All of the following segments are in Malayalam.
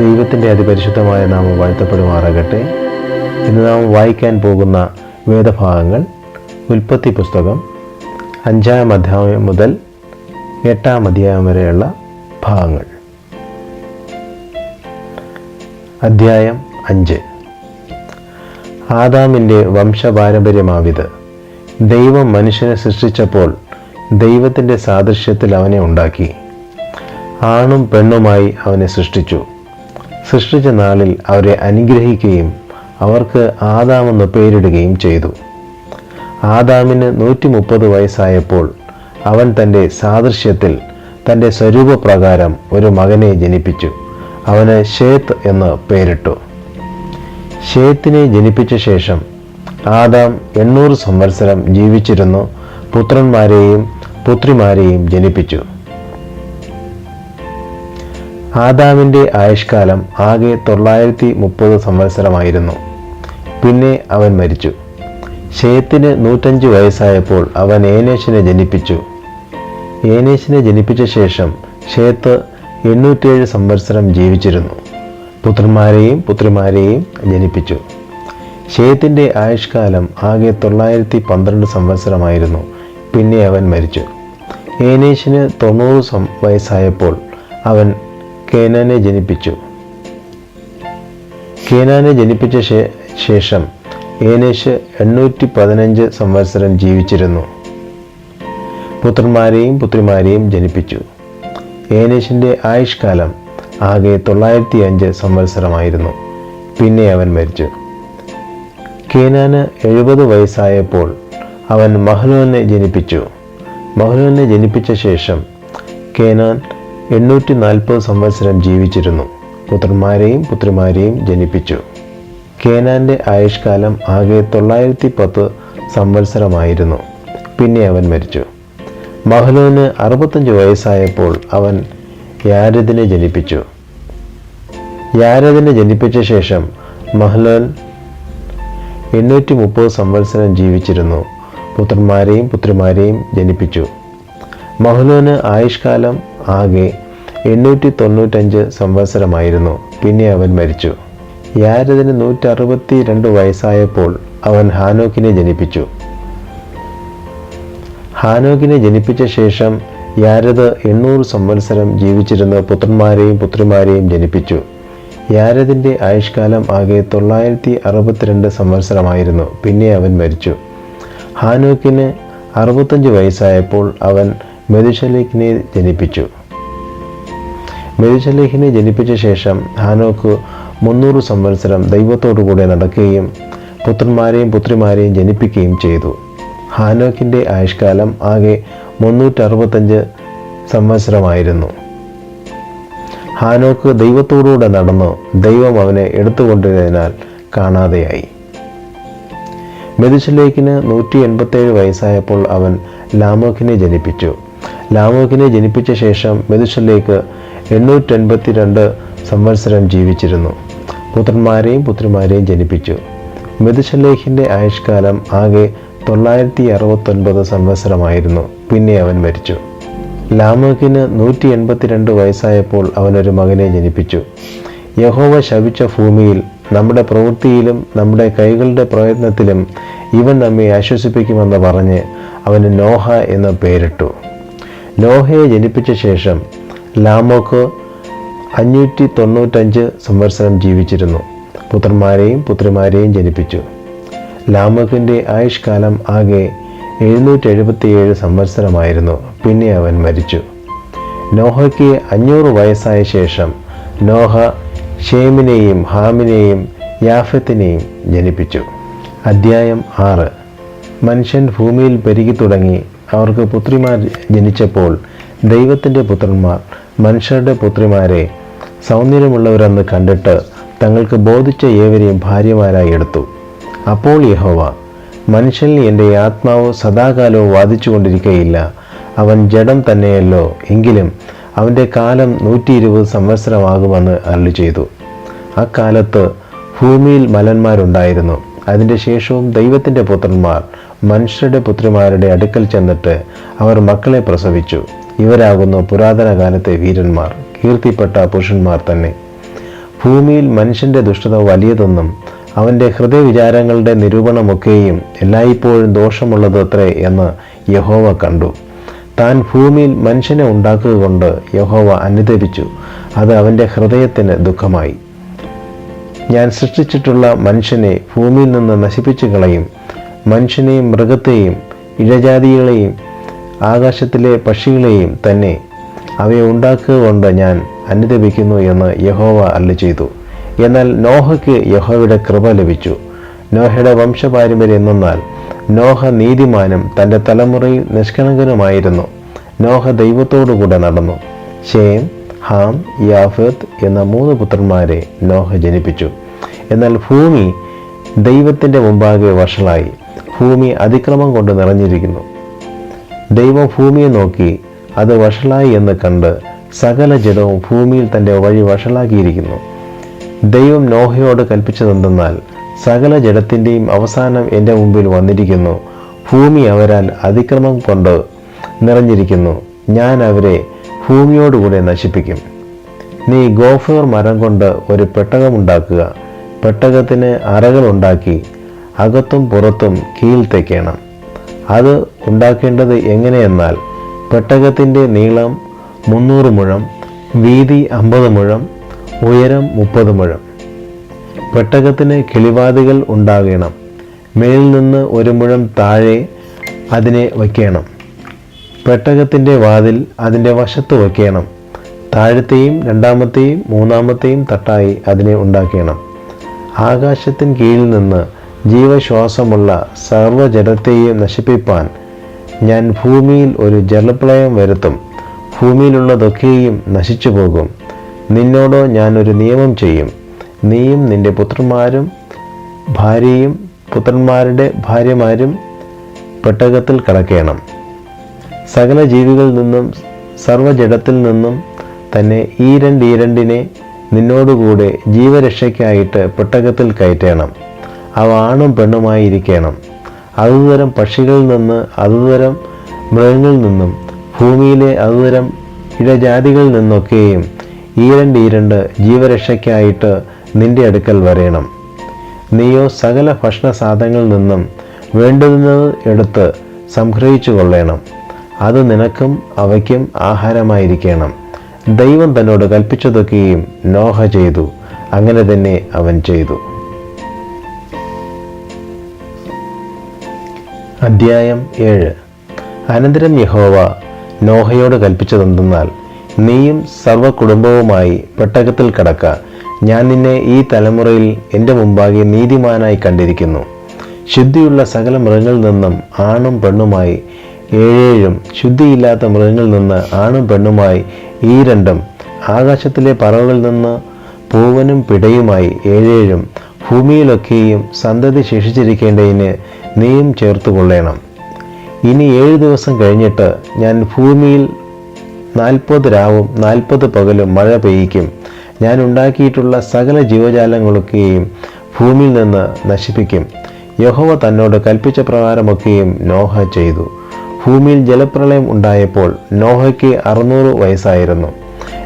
ദൈവത്തിന്റെ അതിപരിശുദ്ധമായ നാമം വാഴ്ത്തപ്പെടുമാറാകട്ടെ. ഇന്ന് നാം വായിക്കാൻ പോകുന്ന വേദഭാഗങ്ങൾ ഉൽപ്പത്തി പുസ്തകം അഞ്ചാം അധ്യായം മുതൽ എട്ടാം അധ്യായം വരെയുള്ള ഭാഗങ്ങൾ. അധ്യായം അഞ്ച്. ആദാമിന്റെ വംശപാരമ്പര്യമാവിത് ദൈവം മനുഷ്യനെ സൃഷ്ടിച്ചപ്പോൾ ദൈവത്തിന്റെ സാദൃശ്യത്തിൽ അവനെ ഉണ്ടാക്കി. ആണും പെണ്ണുമായി അവനെ സൃഷ്ടിച്ചു. സൃഷ്ടിച്ച നാളിൽ അവരെ അനുഗ്രഹിക്കുകയും അവർക്ക് ആദാമെന്ന് പേരിടുകയും ചെയ്തു. ആദാമിന് നൂറ്റി മുപ്പത് വയസ്സായപ്പോൾ അവൻ തന്റെ സാദൃശ്യത്തിൽ തന്റെ സ്വരൂപപ്രകാരം ഒരു മകനെ ജനിപ്പിച്ചു. അവന് ഷേത്ത് എന്ന് പേരിട്ടു. ഷേത്തിനെ ജനിപ്പിച്ച ശേഷം ആദാം എണ്ണൂറ് സംവത്സരം ജീവിച്ചിരുന്നു. പുത്രന്മാരെയും പുത്രിമാരെയും ജനിപ്പിച്ചു. ആദാമിന്റെ ആയുഷ്കാലം ആകെ തൊള്ളായിരത്തി മുപ്പത് സംവത്സരമായിരുന്നു. പിന്നെ അവൻ മരിച്ചു. ഷേത്തിന് നൂറ്റഞ്ച് വയസ്സായപ്പോൾ അവൻ ഏനേഷിനെ ജനിപ്പിച്ചു. ഏനേഷിനെ ജനിപ്പിച്ച ശേഷം ഷേത്ത് എണ്ണൂറ്റേഴ് സംവത്സരം ജീവിച്ചിരുന്നു. പുത്രന്മാരെയും പുത്രിമാരെയും ജനിപ്പിച്ചു. ഷേത്തിന്റെ ആയുഷ്കാലം ആകെ തൊള്ളായിരത്തി പന്ത്രണ്ട് സംവത്സരമായിരുന്നു. പിന്നെ അവൻ മരിച്ചു. ഏനേഷിന് തൊണ്ണൂറ് വയസ്സായപ്പോൾ അവൻ കേനാനെ ജനിപ്പിച്ചു. കേനാനെ ജനിപ്പിച്ച ശേഷം ഏനേഷ് എണ്ണൂറ്റി പതിനഞ്ച് സംവത്സരം ജീവിച്ചിരുന്നു. പുത്രന്മാരെയും പുത്രിമാരെയും ജനിപ്പിച്ചു. ഏനേഷിന്റെ ആയുഷ്കാലം ആകെ തൊള്ളായിരത്തി അഞ്ച് സംവത്സരമായിരുന്നു. പിന്നെ അവൻ മരിച്ചു. കേനാന് എഴുപത് വയസ്സായപ്പോൾ അവൻ മഹ്ലോനെ ജനിപ്പിച്ചു. മഹ്ലോനെ ജനിപ്പിച്ച ശേഷം കേനാൻ എണ്ണൂറ്റി നാൽപ്പത് സംവത്സരം ജീവിച്ചിരുന്നു. പുത്രന്മാരെയും പുത്രിമാരെയും ജനിപ്പിച്ചു. കേനാന്റെ ആയുഷ്കാലം ആകെ തൊള്ളായിരത്തി പത്ത് സംവത്സരമായിരുന്നു. പിന്നെ അവൻ മരിച്ചു. മഹ്ലോന് അറുപത്തഞ്ച് വയസ്സായപ്പോൾ അവൻ യാരദിനെ ജനിപ്പിച്ചു. യാരദിനെ ജനിപ്പിച്ച ശേഷം മഹ്ലോൻ എണ്ണൂറ്റി മുപ്പത് സംവത്സരം ജീവിച്ചിരുന്നു. പുത്രന്മാരെയും പുത്രിമാരെയും ജനിപ്പിച്ചു. മഹ്ലോന് ആയുഷ്കാലം ആകെ എണ്ണൂറ്റി തൊണ്ണൂറ്റഞ്ച് സംവത്സരമായിരുന്നു. പിന്നെ അവൻ മരിച്ചു. യാരദിന് നൂറ്റി അറുപത്തി രണ്ട് വയസ്സായപ്പോൾ അവൻ ഹാനോക്കിനെ ജനിപ്പിച്ചു. ഹാനോക്കിനെ ജനിപ്പിച്ച ശേഷം യാരദ് എണ്ണൂറ് സംവത്സരം ജീവിച്ചിരുന്ന പുത്രന്മാരെയും പുത്രിമാരെയും ജനിപ്പിച്ചു. യാരദിന്റെ ആയുഷ്കാലം ആകെ തൊള്ളായിരത്തി അറുപത്തിരണ്ട് സംവത്സരമായിരുന്നു. പിന്നെ അവൻ മരിച്ചു. ഹാനൂക്കിന് അറുപത്തഞ്ച് വയസ്സായപ്പോൾ അവൻ മെതുശലേഖിനെ ജനിപ്പിച്ചു. മെതുശലേഖിനെ ജനിപ്പിച്ച ശേഷം ഹാനോക്ക് മുന്നൂറ് സംവത്സരം ദൈവത്തോടുകൂടെ നടക്കുകയും പുത്രന്മാരെയും പുത്രിമാരെയും ജനിപ്പിക്കുകയും ചെയ്തു. ഹാനോക്കിന്റെ ആയുഷ്കാലം ആകെ മുന്നൂറ്ററുപത്തഞ്ച് സംവത്സരമായിരുന്നു. ഹാനോക്ക് ദൈവത്തോടുകൂടെ നടന്നു. ദൈവം അവനെ എടുത്തുകൊണ്ടിരുന്നതിനാൽ കാണാതെയായി. മെതുശലേക്കിന് നൂറ്റി എൺപത്തേഴ് വയസ്സായപ്പോൾ അവൻ ലാമോക്കിനെ ജനിപ്പിച്ചു. ലാമോക്കിനെ ജനിപ്പിച്ച ശേഷം മെതുശലേക്ക് എണ്ണൂറ്റൻപത്തി രണ്ട് സംവത്സരം ജീവിച്ചിരുന്നു. പുത്രന്മാരെയും പുത്രിമാരെയും ജനിപ്പിച്ചു. മെതുശലേഖിന്റെ ആയുഷ്കാലം ആകെ തൊള്ളായിരത്തി അറുപത്തൊൻപത് സംവത്സരമായിരുന്നു. പിന്നെ അവൻ മരിച്ചു. ലാമോക്കിന് നൂറ്റി എൺപത്തിരണ്ട് വയസ്സായപ്പോൾ അവനൊരു മകനെ ജനിപ്പിച്ചു. യഹോവ ശപിച്ച ഭൂമിയിൽ നമ്മുടെ പ്രവൃത്തിയിലും നമ്മുടെ കൈകളുടെ പ്രയത്നത്തിലും ഇവൻ നമ്മെ ആശ്വസിപ്പിക്കുമെന്ന് പറഞ്ഞ് അവന് നോഹ എന്ന് പേരിട്ടു. നോഹയെ ജനിപ്പിച്ച ശേഷം ലാമോക്ക് അഞ്ഞൂറ്റി തൊണ്ണൂറ്റഞ്ച് സംവത്സരം ജീവിച്ചിരുന്നു. പുത്രന്മാരെയും പുത്രിമാരെയും ജനിപ്പിച്ചു. ലാമോക്കിന്റെ ആയുഷ്കാലം ആകെ എഴുന്നൂറ്റി എഴുപത്തിയേഴ് സംവത്സരമായിരുന്നു. പിന്നെ അവൻ മരിച്ചു. നോഹയ്ക്ക് അഞ്ഞൂറ് വയസ്സായ ശേഷം നോഹ ഷേമിനെയും ഹാമിനെയും യാഫത്തിനെയും ജനിപ്പിച്ചു. അദ്ധ്യായം ആറ്. മനുഷ്യൻ ഭൂമിയിൽ പെരുകി തുടങ്ങി അവർക്ക് പുത്രിമാർ ജനിച്ചപ്പോൾ ദൈവത്തിന്റെ പുത്രന്മാർ മനുഷ്യരുടെ പുത്രിമാരെ സൗന്ദര്യമുള്ളവരെന്ന് കണ്ടിട്ട് തങ്ങൾക്ക് ബോധിച്ച ഏവരെയും ഭാര്യമാരായി എടുത്തു. അപ്പോൾ യഹോവ മനുഷ്യനിൽ എന്റെ ആത്മാവ് സദാകാലവും വാദിച്ചുകൊണ്ടിരിക്കുകയില്ല അവൻ ജഡം തന്നെയല്ലോ. എങ്കിലും അവന്റെ കാലം നൂറ്റി ഇരുപത് സംവത്സരമാകുമെന്ന് അരുളി ചെയ്തു. അക്കാലത്ത് ഭൂമിയിൽ മലന്മാരുണ്ടായിരുന്നു. അതിന്റെ ശേഷവും ദൈവത്തിന്റെ പുത്രന്മാർ മനുഷ്യരുടെ പുത്രിമാരുടെ അടുക്കൽ ചെന്നിട്ട് അവർ മക്കളെ പ്രസവിച്ചു. ഇവരാകുന്നു പുരാതന കാലത്തെ വീരന്മാർ കീർത്തിപ്പെട്ട പുരുഷന്മാർ തന്നെ. ഭൂമിയിൽ മനുഷ്യന്റെ ദുഷ്ടത വലിയതെന്നും അവന്റെ ഹൃദയവിചാരങ്ങളുടെ നിരൂപണമൊക്കെയും എല്ലായ്പ്പോഴും ദോഷമുള്ളതത്രേ എന്ന് യഹോവ കണ്ടു. താൻ ഭൂമിയിൽ മനുഷ്യനെ ഉണ്ടാക്കുക കൊണ്ട് യഹോവ അനുദപിച്ചു. അത് അവന്റെ ഹൃദയത്തിന് ദുഃഖമായി. ഞാൻ സൃഷ്ടിച്ചിട്ടുള്ള മനുഷ്യനെ ഭൂമിയിൽ നിന്ന് നശിപ്പിച്ചു കളയും. മനുഷ്യനെയും മൃഗത്തെയും ഇഴജാതികളെയും ആകാശത്തിലെ പക്ഷികളെയും തന്നെ അവയെ ഉണ്ടാക്കുക കൊണ്ട് ഞാൻ അനുദപിക്കുന്നു എന്ന് യഹോവ അല്ല ചെയ്തു എന്നാൽ നോഹയ്ക്ക് യഹോയുടെ കൃപ ലഭിച്ചു. നോഹയുടെ വംശപാരമ്പര്യം എന്നാൽ നോഹ നീതിമാനും തന്റെ തലമുറയിൽ നിഷ്കളങ്കനുമായിരുന്നു. നോഹ ദൈവത്തോടുകൂടെ നടന്നു. ഷേം ഹാം യാഫത്ത് എന്ന മൂന്ന് പുത്രന്മാരെ നോഹ ജനിപ്പിച്ചു. എന്നാൽ ഭൂമി ദൈവത്തിന്റെ മുമ്പാകെ വഷളായി. ഭൂമി അതിക്രമം കൊണ്ട് നിറഞ്ഞിരിക്കുന്നു. ദൈവം ഭൂമിയെ നോക്കി അത് വഷളായി എന്ന് കണ്ട് സകല ജഡവും ഭൂമിയിൽ തന്റെ വഴി വഷളാക്കിയിരിക്കുന്നു. ദൈവം നോഹയോട് കൽപ്പിച്ചതെന്തെന്നാൽ സകല ജഡത്തിന്റെയും അവസാനം എന്റെ മുമ്പിൽ വന്നിരിക്കുന്നു. ഭൂമി അവരാൽ അതിക്രമം കൊണ്ട് നിറഞ്ഞിരിക്കുന്നു. ഞാൻ അവരെ ഭൂമിയോടുകൂടെ നശിപ്പിക്കും. നീ ഗോഫർ മരം കൊണ്ട് ഒരു പെട്ടകമുണ്ടാക്കുക പെട്ടകത്തിന് അറകളുണ്ടാക്കി അകത്തും പുറത്തും കീൽ തേക്കണം. അത് ഉണ്ടാക്കേണ്ടത് എങ്ങനെയെന്നാൽ പെട്ടകത്തിന്റെ നീളം മുന്നൂറ് മുഴം വീതി അമ്പത് മുഴം ഉയരം മുപ്പത് മുഴം. പെട്ടകത്തിന് കിളിവാതികൾ ഉണ്ടാകണം. മേലിൽ നിന്ന് ഒരു മുഴം താഴെ അതിനെ വയ്ക്കണം. പെട്ടകത്തിന്റെ വാതിൽ അതിന്റെ വശത്ത് വയ്ക്കണം. താഴത്തെയും രണ്ടാമത്തെയും മൂന്നാമത്തെയും തട്ടായി അതിനെ ഉണ്ടാക്കണം. ആകാശത്തിന് കീഴിൽ നിന്ന് ജീവശ്വാസമുള്ള സർവജലത്തെയും നശിപ്പിപ്പാൻ ഞാൻ ഭൂമിയിൽ ഒരു ജലപ്രളയം വരുത്തും. ഭൂമിയിലുള്ളതൊക്കെയും നശിച്ചു പോകും നിന്നോടോ ഞാനൊരു നിയമം ചെയ്യും. നീയും നിന്റെ പുത്രന്മാരും ഭാര്യയും പുത്രന്മാരുടെ ഭാര്യമാരും പെട്ടകത്തിൽ കടക്കണം. സകല ജീവികളിൽ നിന്നും സർവജടത്തിൽ നിന്നും തന്നെ ഈ രണ്ട് ഈ രണ്ടിനെ നിന്നോടുകൂടെ ജീവരക്ഷയ്ക്കായിട്ട് പെട്ടകത്തിൽ കയറ്റണം. അവ ആണും പെണ്ണുമായിരിക്കണം. അതുതരം പക്ഷികളിൽ നിന്ന് അതുതരം മൃഗങ്ങളിൽ നിന്നും ഭൂമിയിലെ അതുതരം ഇടജാതികളിൽ നിന്നൊക്കെയും ഈരണ്ട് ഈരണ്ട് ജീവരക്ഷയ്ക്കായിട്ട് നിന്റെ അടുക്കൽ വരയണം നീയോ സകല ഭക്ഷണ സാധനങ്ങളിൽ നിന്നും വേണ്ടുന്നത് എടുത്ത് സംഗ്രഹിച്ചു കൊള്ളേണം അത് നിനക്കും അവയ്ക്കും ആഹാരമായിരിക്കണം. ദൈവം തന്നോട് കൽപ്പിച്ചതൊക്കെയും നോഹ ചെയ്തു. അങ്ങനെ തന്നെ അവൻ ചെയ്തു. അദ്ധ്യായം ഏഴ്. അനന്തരം യഹോവ നോഹയോട് കൽപ്പിച്ചതെന്തെന്നാൽ നീയും സർവ കുടുംബവുമായി പെട്ടകത്തിൽ കടക്ക. ഞാൻ നിന്നെ ഈ തലമുറയിൽ എന്റെ മുമ്പാകെ നീതിമാനായി കണ്ടിരിക്കുന്നു. ശുദ്ധിയുള്ള സകല മൃഗങ്ങളിൽ നിന്നും ആണും പെണ്ണുമായി ഏഴേഴും ശുദ്ധിയില്ലാത്ത മൃഗങ്ങളിൽ നിന്ന് ആണും പെണ്ണുമായി ഈ രണ്ടും ആകാശത്തിലെ പറവകളിൽ നിന്ന് പൂവനും പിടയുമായി ഏഴേഴും ഭൂമിയിലൊക്കെയും സന്തതി ശേഷിച്ചിരിക്കേണ്ടതിന് നീയും ചേർത്ത് കൊള്ളേണം ഇനി ഏഴ് ദിവസം കഴിഞ്ഞിട്ട് ഞാൻ ഭൂമിയിൽ നാൽപ്പത് രാവും നാൽപ്പത് പകലും മഴ പെയ്യിക്കും. ഞാൻ ഉണ്ടാക്കിയിട്ടുള്ള സകല ജീവജാലങ്ങളൊക്കെയും ഭൂമിയിൽ നിന്ന് നശിപ്പിക്കും. യഹോവ തന്നോട് കൽപ്പിച്ച പ്രകാരമൊക്കെയും നോഹ ചെയ്തു. ഭൂമിയിൽ ജലപ്രളയം ഉണ്ടായപ്പോൾ നോഹയ്ക്ക് അറുന്നൂറ് വയസ്സായിരുന്നു.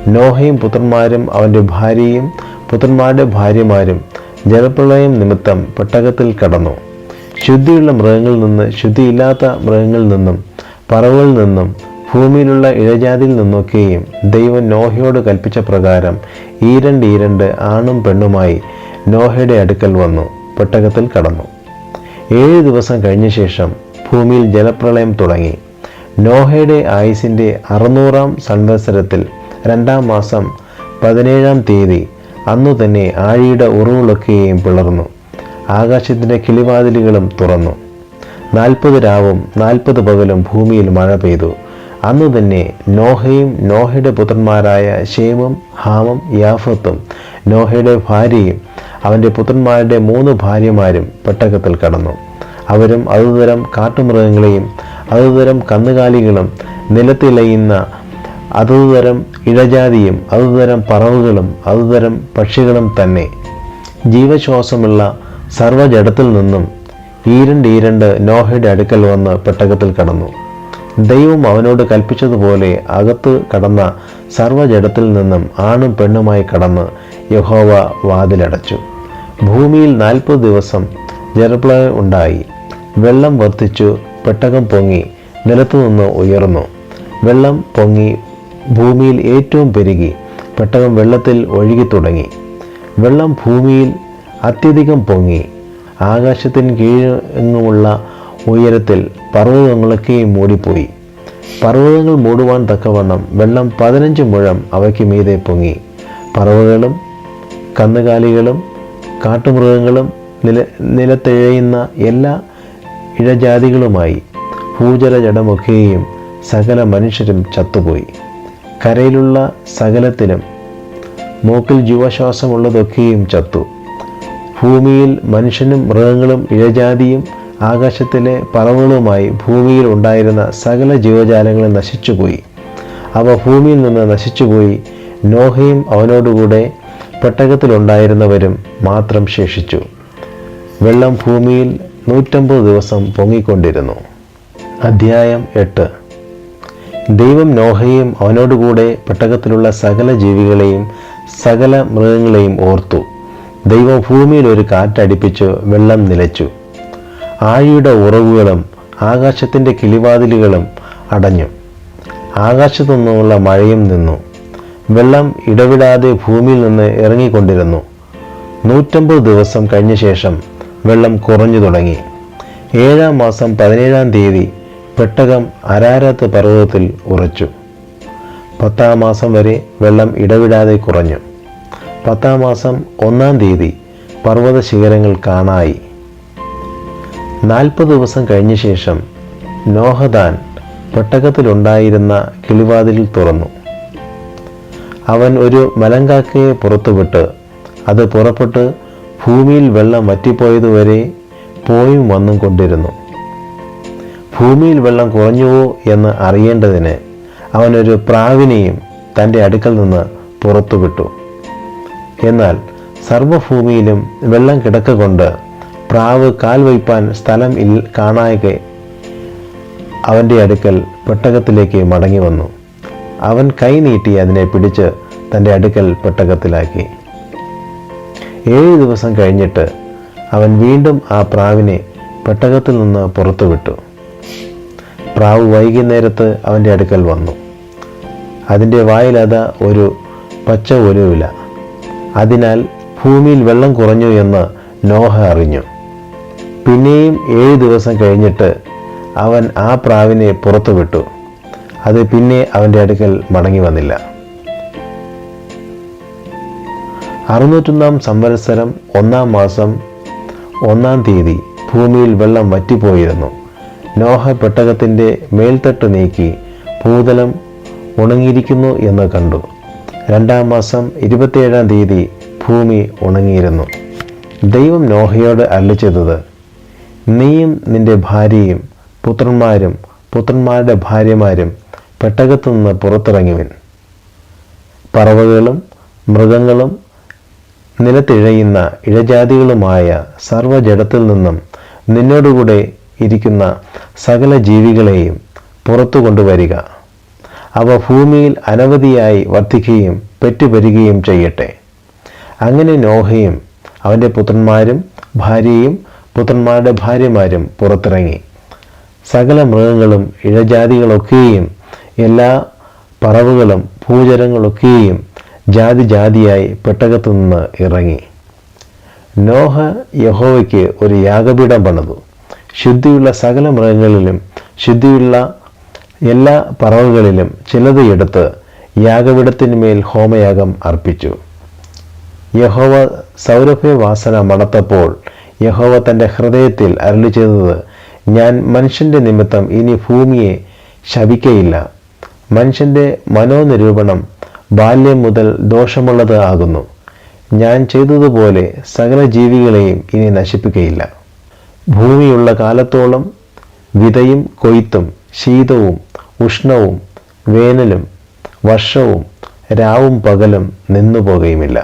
നോഹയും പുത്രന്മാരും അവന്റെ ഭാര്യയും പുത്രന്മാരുടെ ഭാര്യമാരും ജലപ്രളയം നിമിത്തം പെട്ടകത്തിൽ കടന്നു. ശുദ്ധിയുള്ള മൃഗങ്ങളിൽ നിന്ന് ശുദ്ധിയില്ലാത്ത മൃഗങ്ങളിൽ നിന്നും പറവുകളിൽ നിന്നും ഭൂമിയിലുള്ള ഇഴജാതിയിൽ നിന്നൊക്കെയും ദൈവം നോഹയോട് കൽപ്പിച്ച പ്രകാരം ഈരണ്ട് ഈരണ്ട് ആണും പെണ്ണുമായി നോഹയുടെ അടുക്കൽ വന്നു പെട്ടകത്തിൽ കടന്നു. ഏഴ് ദിവസം കഴിഞ്ഞ ശേഷം ഭൂമിയിൽ ജലപ്രളയം തുടങ്ങി. നോഹയുടെ ആയുസിന്റെ അറുന്നൂറാം സംവത്സരത്തിൽ രണ്ടാം മാസം പതിനേഴാം തീയതി അന്നു തന്നെ ആഴിയുടെ ഉറവുകളൊക്കെയും പിളർന്നു. ആകാശത്തിന്റെ കിളിവാതിലുകളും തുറന്നു. നാൽപ്പത് രാവും നാൽപ്പത് പകലും ഭൂമിയിൽ മഴ പെയ്തു. അന്നു തന്നെ നോഹയും നോഹയുടെ പുത്രന്മാരായ ഷേമും ഹാമും യാഫത്തും നോഹയുടെ ഭാര്യയും അവന്റെ പുത്രന്മാരുടെ മൂന്ന് ഭാര്യമാരും പെട്ടകത്തിൽ കടന്നു. അവരും അതുതരം കാട്ടുമൃഗങ്ങളെയും അതുതരം കന്നുകാലികളും നിലത്തിലയുന്ന അതുതരം ഇഴജാതിയും അതുതരം പറവുകളും അതുതരം പക്ഷികളും തന്നെ. ജീവശ്വാസമുള്ള സർവജടത്തിൽ നിന്നും ഈരണ്ട് ഈരണ്ട് നോഹയുടെ അടുക്കൽ വന്ന് പെട്ടകത്തിൽ കടന്നു. ദൈവം അവനോട് കൽപ്പിച്ചതുപോലെ അകത്ത് കടന്ന സർവജടത്തിൽ നിന്നും ആണും പെണ്ണുമായി കടന്ന് യഹോവ വാതിലടച്ചു. ഭൂമിയിൽ നാൽപ്പത് ദിവസം ജലപ്രളയം ഉണ്ടായി. വെള്ളം വർദ്ധിച്ചു പെട്ടകം പൊങ്ങി നിലത്തുനിന്ന് ഉയർന്നു. വെള്ളം പൊങ്ങി ഭൂമിയിൽ ഏറ്റവും പെരുകി പെട്ടകം വെള്ളത്തിൽ ഒഴുകി തുടങ്ങി. വെള്ളം ഭൂമിയിൽ അത്യധികം പൊങ്ങി. ആകാശത്തിന് കീഴെങ്ങുമുള്ള ഉയരത്തിൽ പർവതങ്ങളൊക്കെയും മൂടിപ്പോയി. പർവതങ്ങൾ മൂടുവാൻ തക്കവണ്ണം വെള്ളം പതിനഞ്ച് മുഴം അവയ്ക്ക് മീതെ പൊങ്ങി. പറവകളും കന്നുകാലികളും കാട്ടുമൃഗങ്ങളും നില നിലത്തിഴയുന്ന എല്ലാ ഇഴജാതികളുമായി ഭൂജല ജഡമൊക്കെയും സകല മനുഷ്യരും ചത്തുപോയി. കരയിലുള്ള സകലത്തിനും മൂക്കിൽ ജീവശ്വാസമുള്ളതൊക്കെയും ചത്തു. ഭൂമിയിൽ മനുഷ്യനും മൃഗങ്ങളും ഇഴജാതിയും ആകാശത്തിലെ പറവുകളുമായി ഭൂമിയിൽ ഉണ്ടായിരുന്ന സകല ജീവജാലങ്ങളും നശിച്ചുപോയി. അവ ഭൂമിയിൽ നിന്ന് നശിച്ചുപോയി. നോഹയും അവനോടുകൂടെ പെട്ടകത്തിലുണ്ടായിരുന്നവരും മാത്രം ശേഷിച്ചു. വെള്ളം ഭൂമിയിൽ നൂറ്റമ്പത് ദിവസം പൊങ്ങിക്കൊണ്ടിരുന്നു. അധ്യായം എട്ട്. ദൈവം നോഹയും അവനോടുകൂടെ പെട്ടകത്തിലുള്ള സകല ജീവികളെയും സകല മൃഗങ്ങളെയും ഓർത്തു. ദൈവം ഭൂമിയിൽ ഒരു കാറ്റടിപ്പിച്ച് വെള്ളം നിലച്ചു. ആഴിയുടെ ഉറവുകളും ആകാശത്തിന്റെ കിളിവാതിലുകളും അടഞ്ഞു. ആകാശത്തു നിന്നുള്ള മഴയും നിന്നു. വെള്ളം ഇടവിടാതെ ഭൂമിയിൽ നിന്ന് ഇറങ്ങിക്കൊണ്ടിരുന്നു. നൂറ്റമ്പത് ദിവസം കഴിഞ്ഞ ശേഷം വെള്ളം കുറഞ്ഞു തുടങ്ങി. ഏഴാം മാസം പതിനേഴാം തീയതി പെട്ടകം അരാരത്ത് പർവതത്തിൽ ഉറച്ചു. പത്താം മാസം വരെ വെള്ളം ഇടവിടാതെ കുറഞ്ഞു. പത്താം മാസം ഒന്നാം തീയതി പർവത ശിഖരങ്ങൾ കാണായി. നാൽപ്പത് ദിവസം കഴിഞ്ഞ ശേഷം നോഹദാൻ പെട്ടകത്തിലുണ്ടായിരുന്ന കിളിവാതിലിൽ തുറന്നു. അവൻ ഒരു മലങ്കാക്കയെ പുറത്തുവിട്ട് അത് പുറപ്പെട്ട് ഭൂമിയിൽ വെള്ളം വറ്റിപ്പോയതുവരെ പോയും വന്നും കൊണ്ടിരുന്നു. ഭൂമിയിൽ വെള്ളം കുറഞ്ഞുവോ എന്ന് അറിയേണ്ടതിന് അവനൊരു പ്രാവിനെയും തന്റെ അടുക്കൽ നിന്ന് പുറത്തുവിട്ടു. എന്നാൽ സർവഭൂമിയിലും വെള്ളം കിടക്ക പ്രാവ് കാൽ വയ്പാൻ സ്ഥലം ഇൽ കാണായകെ അവന്റെ അടുക്കൽ പെട്ടകത്തിലേക്ക് മടങ്ങി വന്നു. അവൻ കൈ നീട്ടി അതിനെ പിടിച്ച് തന്റെ അടുക്കൽ പെട്ടകത്തിലാക്കി. ഏഴ് ദിവസം കഴിഞ്ഞിട്ട് അവൻ വീണ്ടും ആ പ്രാവിനെ പെട്ടകത്തിൽ നിന്ന് പുറത്തുവിട്ടു പ്രാവ് വൈകുന്നേരത്ത് അവന്റെ അടുക്കൽ വന്നു. അതിന്റെ വായിലത ഒരു പച്ച ഒലുവില. അതിനാൽ ഭൂമിയിൽ വെള്ളം കുറഞ്ഞു എന്ന് നോഹ അറിഞ്ഞു. പിന്നെയും ഏഴ് ദിവസം കഴിഞ്ഞിട്ട് അവൻ ആ പ്രാവിനെ പുറത്തുവിട്ടു അത് പിന്നെ അവന്റെ അടുക്കൽ മടങ്ങി വന്നില്ല. അറുന്നൂറ്റൊന്നാം സംവത്സരം ഒന്നാം മാസം ഒന്നാം തീയതി ഭൂമിയിൽ വെള്ളം വറ്റിപ്പോയിരുന്നു. നോഹ പെട്ടകത്തിന്റെ മേൽത്തട്ട് നീക്കി ഭൂതലം ഉണങ്ങിയിരിക്കുന്നു എന്ന് കണ്ടു. രണ്ടാം മാസം ഇരുപത്തിയേഴാം തീയതി ഭൂമി ഉണങ്ങിയിരുന്നു. ദൈവം നോഹയോട് അരളിച്ചത് നീയും നിന്റെ ഭാര്യയും പുത്രന്മാരും പുത്രന്മാരുടെ ഭാര്യമാരും പെട്ടകത്തു നിന്ന് പുറത്തിറങ്ങിവൻ. പറവകളും മൃഗങ്ങളും നിലത്തിഴയുന്ന ഇഴജാതികളുമായ സർവജടത്തിൽ നിന്നും നിന്നോടുകൂടെ ഇരിക്കുന്ന സകല ജീവികളെയും പുറത്തു കൊണ്ടുവരിക. അവ ഭൂമിയിൽ അനവധിയായി വർദ്ധിക്കുകയും പെറ്റുപെരുകയും ചെയ്യട്ടെ. അങ്ങനെ നോഹയും അവന്റെ പുത്രന്മാരും ഭാര്യയും പുത്രന്മാരുടെ ഭാര്യമാരും പുറത്തിറങ്ങി. സകല മൃഗങ്ങളും ഇഴജാതികളൊക്കെയും എല്ലാ പറവുകളും ഭൂചരങ്ങളൊക്കെയും ജാതി ജാതിയായി പെട്ടകത്തു നിന്ന് ഇറങ്ങി. നോഹ യഹോവയ്ക്ക് ഒരു യാഗപീഠം പണിതു. ശുദ്ധിയുള്ള സകല മൃഗങ്ങളിലും ശുദ്ധിയുള്ള എല്ലാ പറവുകളിലും ചിലത് എടുത്ത് യാഗപീഠത്തിന്മേൽ ഹോമയാഗം അർപ്പിച്ചു. യഹോവ സൗരഭ്യവാസന മണത്തപ്പോൾ യഹോവ തന്റെ ഹൃദയത്തിൽ അരളി ചെയ്തത് ഞാൻ മനുഷ്യന്റെ നിമിത്തം ഇനി ഭൂമിയെ ശപിക്കയില്ല. മനുഷ്യന്റെ മനോനിരൂപണം ബാല്യം മുതൽ ദോഷമുള്ളത് ആകുന്നു. ഞാൻ ചെയ്തതുപോലെ സകല ജീവികളെയും ഇനി നശിപ്പിക്കയില്ല. ഭൂമിയുള്ള കാലത്തോളം വിതയും കൊയ്ത്തും ശീതവും ഉഷ്ണവും വേനലും വർഷവും രാവും പകലും നിന്നു പോകുകയുമില്ല